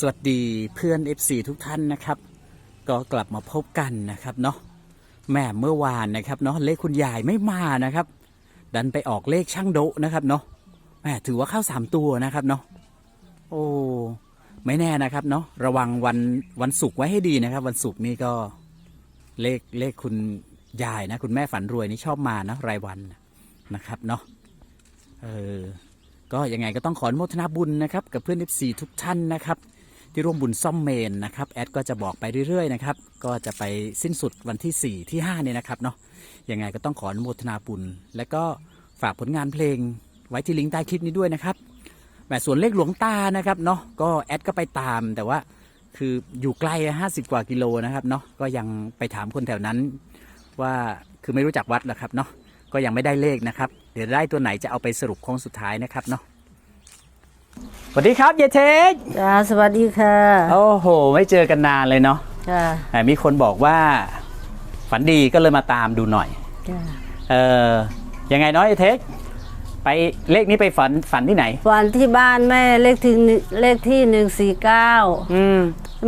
สวัสดีเพื่อน FC ทุกท่านนะครับ ก็กลับมาพบกันนะครับเนาะแม่เมื่อวานนะครับเนาะเลขคุณยายไม่มานะครับ ดันไปออกเลขช่างโดะนะครับเนาะแม่ถือว่าเข้าสามตัวนะครับเนาะโอ้ไม่แน่นะครับเนาะระวังวันวันศุกร์ไว้ให้ดีนะครับ วันศุกร์นี่ก็เลขเลขคุณยายนะ คุณแม่ฝันรวยนี่ชอบมานะรายวันนะครับเนาะเออก็ยังไงก็ต้องขออนุโมทนาบุญนะครับ กับเพื่อน FC ทุกท่านนะครับ ที่ร่วมบุญซ่อมเมนนะครับแอดก็จะบอกไปเรื่อยๆนะครับก็จะไปสิ้นสุดวันที่ 4 ที่5เนี่ยนะครับเนาะยังไงก็ต้องขออนุโมทนาบุญ และก็ฝากผลงานเพลงไว้ที่ลิงก์ใต้คลิปนี้ด้วยนะครับแหมส่วนเลขหลวงตานะครับเนาะก็แอดก็ไปตามแต่ว่าคืออยู่ไกลอะ50 กว่ากิโลนะครับเนาะก็ยังไปถามคนแถวนั้น ว่าคือไม่รู้จักวัดหรอกครับเนาะก็ยังไม่ได้เลขนะครับ เดี๋ยวได้ตัวไหนจะเอาไปสรุปโค้งสุดท้ายนะครับเนาะ วัสดีครับเยายเทคจ้าสวัสดีค่ะ โอ้โห ไม่เจอกันนานเลยเนาะจ้าแต่มีคนบอกว่าฝันดีก็เลยมาตามดูหน่อยจ้าเออยังไงน้อยเทคไปเลขนี้ไปฝันฝันที่ไหนวันที่บ้านแม่เลขที่หนึ่งเลขที่หนึ่งสี่เก้าอืม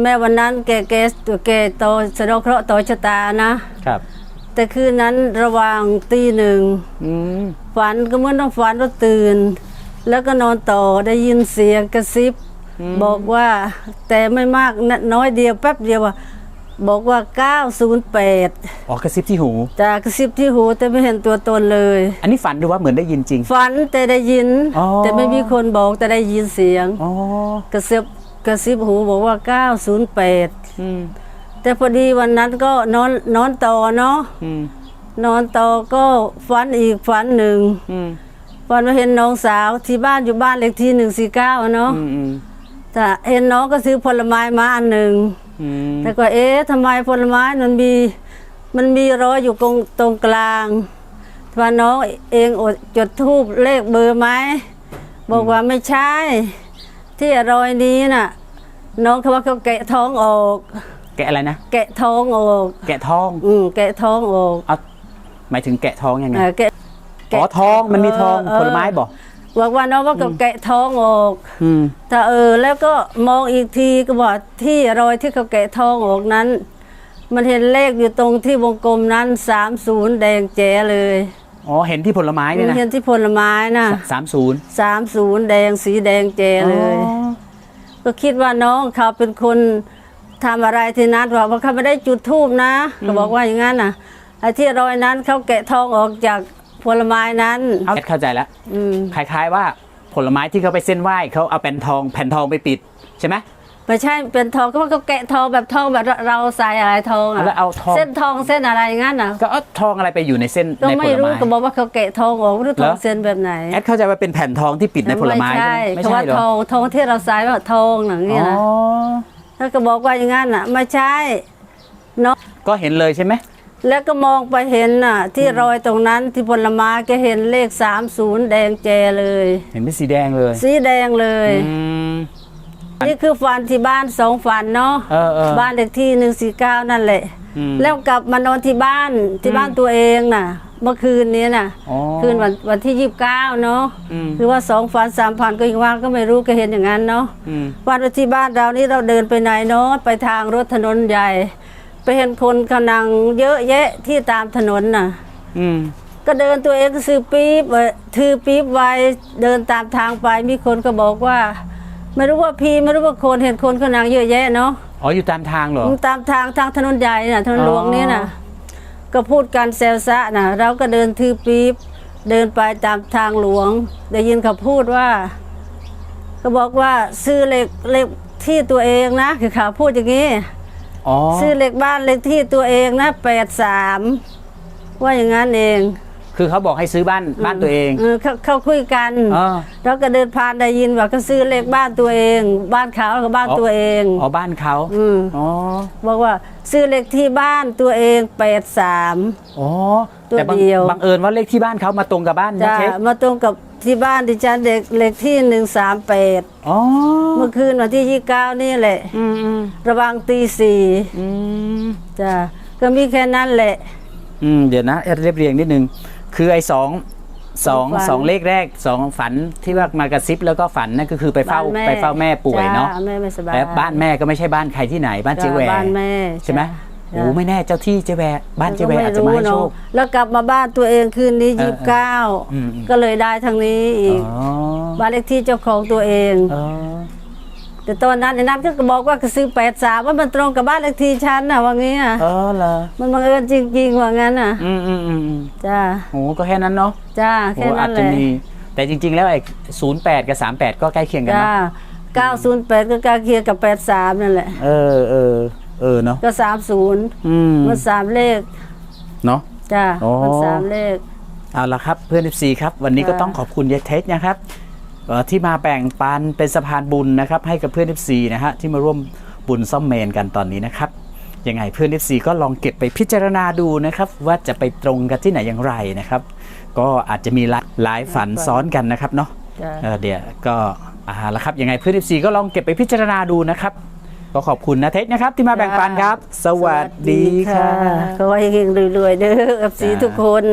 แม่วันนั้นแกแกตัวแกโตสะเดอกเคราะห์ต่อชะตานะครับ แต่คืนนั้นระหว่างตีหนึ่งอืมฝันก็เหมื่อนต้องฝันว่าตื่น แล้วก็นอนต่อได้ยินเสียงกระซิบ บอกว่าแต่ไม่มากนน้อยเดียวแป๊บเดียวว่าบอกว่า 908 อ๋อกระซิบที่หูจากกระซิบที่หูแต่ไม่เห็นตัวตนเลย อันนี้ฝันหรือว่าเหมือนได้ยินจริง ฝันแต่ได้ยินอ๋อแต่ไม่มีคนบอกแต่ได้ยินเสียงอ๋อกระซิบกระซิบหูบอกว่า 908อืมแต่พอดีวันนั้นก็นอนนอนต่อเนาะอืมนอนต่อก็ฝันอีกฝันหนึ่ง อืมฝันว่าเห็นน้องสาวที่บ้านอยู่บ้านเลขที่149เนาะอืมอืมแต่เห็นน้องก็ซื้อผลไม้มาอันหนึ่ง อืมแต่ก็เอ๊ะทำไมผลไม้มันมี มันมีรอยอยู่ตรงตรงกลางว่าน้องเองอดจดทูบเลขเบอร์ไหมบอกว่าไม่ใช่ ที่รอยนี้น่ะ น้องเขาว่าเขาแกะท้องออก แกะอะไรนะ แกะท้องออก แกะท้อง อืมแกะท้องออกเอาหมายถึงแกะท้องยังไง เออแกะ อ๋อท้องมันมีทองเออเออผลไม้บอกบอกว่าน้องว่าเขาแกะท้องออกอืมแต่เออ แล้วก็มองอีกทีก็บอกที่รอยที่เขาแกะท้องออกนั้น มันเห็นเลขอยู่ตรงที่วงกลมนั้นสามศูนย์แดงแจ๋เลยอ๋อเห็นที่ผลไม้เนี่ยนะเห็นที่ผลไม้นะสามศูนย์สามศูนย์แดงสีแดงแจ๋เลย ก็คิดว่าน้องเขาเป็นคนทำอะไรที่นัดว่าเพราะเขาไม่ได้จุดทูบนะเขาบอกว่าอย่างนั้นน่ะไอ้ที่รอยนั้นเขาแกะทองออกจาก ผลไม้นั้นเอาเข้าใจแล้วอืมคล้ายๆว่าผลไม้ที่เขาไปเส้นไหว้เขาเอาแผ่นทองแผ่นทองไปปิดใช่ไหมไม่ใช่เป็นทองก็ว่าเขาแกะทองแบบทองแบบเราใส่อะไรทองอะแล้วเอาทองเส้นทองเส้นอะไรงั้นน่ะก็เอาทองอะไรไปอยู่ในเส้นก็ในผไม่ลรู้ไม้ ก็บอกว่าเขาแกะทองออกไม่รู้ทองเหรอเส้นแบบไหนแอดเข้าใจว่าเป็นแผ่นทองที่ปิดในผลไม้ไม่ใช่ใช่ไหมไม่เขาใช่ว่าเหรอทองทองที่เราใส่ว่าทองหนังนี้อ๋นะอแล้วก็บอกว่าอย่างนั้นน่ะไม่ใช่เนาะก็เห็นเลยใช่ไหม แล้วก็มองไปเห็นน่ะ ที่รอยตรงนั้นที่ผลไม้ก็เห็นเลข30แดงแจเลย เห็นเป็นสีแดงเลยสีแดงเลย อืม นี่คือฟันที่บ้านสองฟันเนาะเออเออบ้านเลขที่149นั่นแหละ อืมแล้วกลับมานอนที่บ้านที่บ้านตัวเองน่ะ เมื่อคืนนี้น่ะ อ๋อ คืนวันวันที่29เนาะอืมคือว่าสองฟันสามฟันก็ยังว่าก็ไม่รู้ก็เห็นอย่างนั้นเนาะ อืม วันที่บ้านเรานี่เราเดินไปไหนเนาะไปทางรถถนนใหญ่ ไปเห็นคนกำลังเยอะแยะที่ตามถนนน่ะ อืม ก็เดินตัวเองก็ซื้อปี๊บไว้ถือปี๊บไว้เดินตามทางไปมีคนก็บอกว่า ไม่รู้ว่าพี่ไม่รู้ว่าคนเห็นคนกำลังเยอะแยะเนาะอ๋ออยู่ตามทางเหรอ ตามทางทางถนนใหญ่น่ะถนนอ๋อหลวงนี่น่ะ ก็พูดกันแซวซะน่ะ เราก็เดินถือปี๊บเดินไปตามทางหลวง ได้ยินเขาพูดว่า ก็บอกว่าซื้อเลขเลขที่ตัวเองนะคือเขาพูดอย่างนี้ อ๋อซื้อเลขบ้านเลขที่ตัวเองนะแปดสามว่าอย่างนั้นเองคือเขาบอกให้ซื้อบ้านบ้านตัวเองเออเขาเขาคุยกันอ๋อเราก็เดินผ่านได้ยินว่าก็ซื้อเลขบ้านตัวเอง บ้านเขากับบ้านตัวเองอ๋อบ้านเขาอืมอ๋อบอกว่าซื้อเลขที่บ้านตัวเองแปดสามอ๋อตัวแต่บังเดียวบังเอิญว่าเลขที่บ้านเขามาตรงกับบ้านนะจะเช็คมาตรงกับ ที่บ้านดิฉันเด็กเลขที่หนึ่งสามแปดอ๋อเมื่อคืนวันที่ยี่เก้านี่แหละ อืมอืมระหวังตีสี่อืมจ้ะก็มีแค่นั้นแหละ อืมเดี๋ยวนะเรียบเรียงนิดนึง คือไอ้สองสองฝัน สองเลขแรกสองฝันที่ว่ามากระซิบแล้วก็ฝันนั่นก็คือไปเฝ้าบ้นไปเฝ้าแม่ป่วยเนาะจ้แม่ไม่สบายและบ้านแม่ก็ไม่ใช่บ้านใครที่ไหนบ้านเจจ้ะแหวบ้านแม่ใช่ไหมจ้ะ โอ้ไม่แน่เจ้าที่เจแหวบ้านเจแหวอาจจะมาให้โชคเนอะแล้วกลับมาบ้านตัวเองคืนนี้เออยี่สิบเก้าอืมอืมก็เลยได้ทางนี้อีกอ๋อบ้านเลขที่เจ้าของตัวเองอ๋อแต่ตอนนั้นไอ้นัทก็บอกว่าก็ซื้อแปดสามว่ามันตรงกับบ้านเลขที่ฉันน่ะว่างี้อะเออเหรอมันบังเอิญจริงๆว่างั้นน่ะอืมอืมอืมอืมจ้าโอ้ก็แค่นั้นเนาะจ้าโอ้แค่อานั้จนเลจะยมีแต่จริง ๆ แล้วไอ้ศูนย์แปดกับสามแปดก็ใกล้เคียงกันจ้าเนาะเก้าศูนย์แปดก็กาเคียงกับแปดสามนั่นแหละ เออเออ เออเนาะก็สามศูนย์อืมมันสามเลขเนาะ จ้าโอ้มันสามเลข เอาละครับเพื่อน FC ครับ วันนี้ก็ค่ะ ต้องขอบคุณยายเทคนะครับเอ่อที่มาแบ่งปันเป็นสะพานบุญนะครับให้กับเพื่อน FC นะฮะที่มาร่วมบุญซ่อมเมนกันตอนนี้นะครับยังไงเพื่อน FC ก็ลองเก็บไปพิจารณาดูนะครับว่าจะไปตรงกันที่ไหนอย่างไรนะครับก็อาจจะมีหลายฝันซ้อนกันนะครับเนาะ จ้าเออเดี๋ยวก็อ่าละครับยังไงเพื่อน FC ก็ลองเก็บไปพิจารณาดูนะครับ ก็ขอบคุณนะเทคนะครับที่มาแบ่งปันครับ สวัสดีค่ะ ขอให้เฮงรวยๆเด้อเอฟซีจ้าทุกคน